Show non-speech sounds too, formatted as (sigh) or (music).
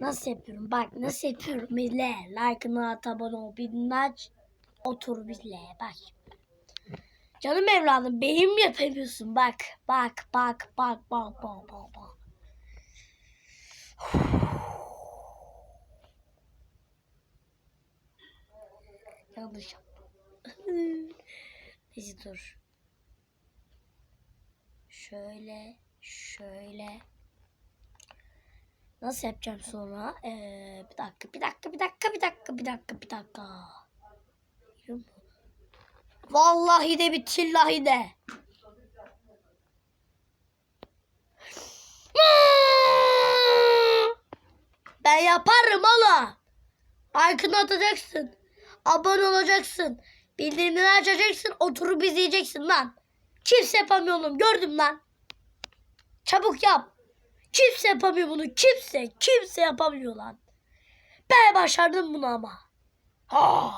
Nasıl yapıyorum? Bak nasıl yapıyorum. İzle. Like'ını at, abone ol. Bildirimini aç. Otur bizle. Bak. Canım evladım beyin yapamıyorsun. Bak. Bak. Bak. Bak. Bak. Bak. Bak. bak. Yanlış yaptım. (laughs) Neyse dur. Şöyle. Şöyle. Nasıl yapacağım sonra? Ee, bir dakika, bir dakika, bir dakika, bir dakika, bir dakika, bir dakika. Vallahi de bitillahi de. Ben yaparım oğlum. Like'ını atacaksın. Abone olacaksın. Bildirimleri açacaksın. Oturup izleyeceksin lan. Kimse yapamıyor oğlum. Gördüm lan. Çabuk yap. Kimse yapamıyor bunu. Kimse. Kimse yapamıyor lan. Ben başardım bunu ama. Ha.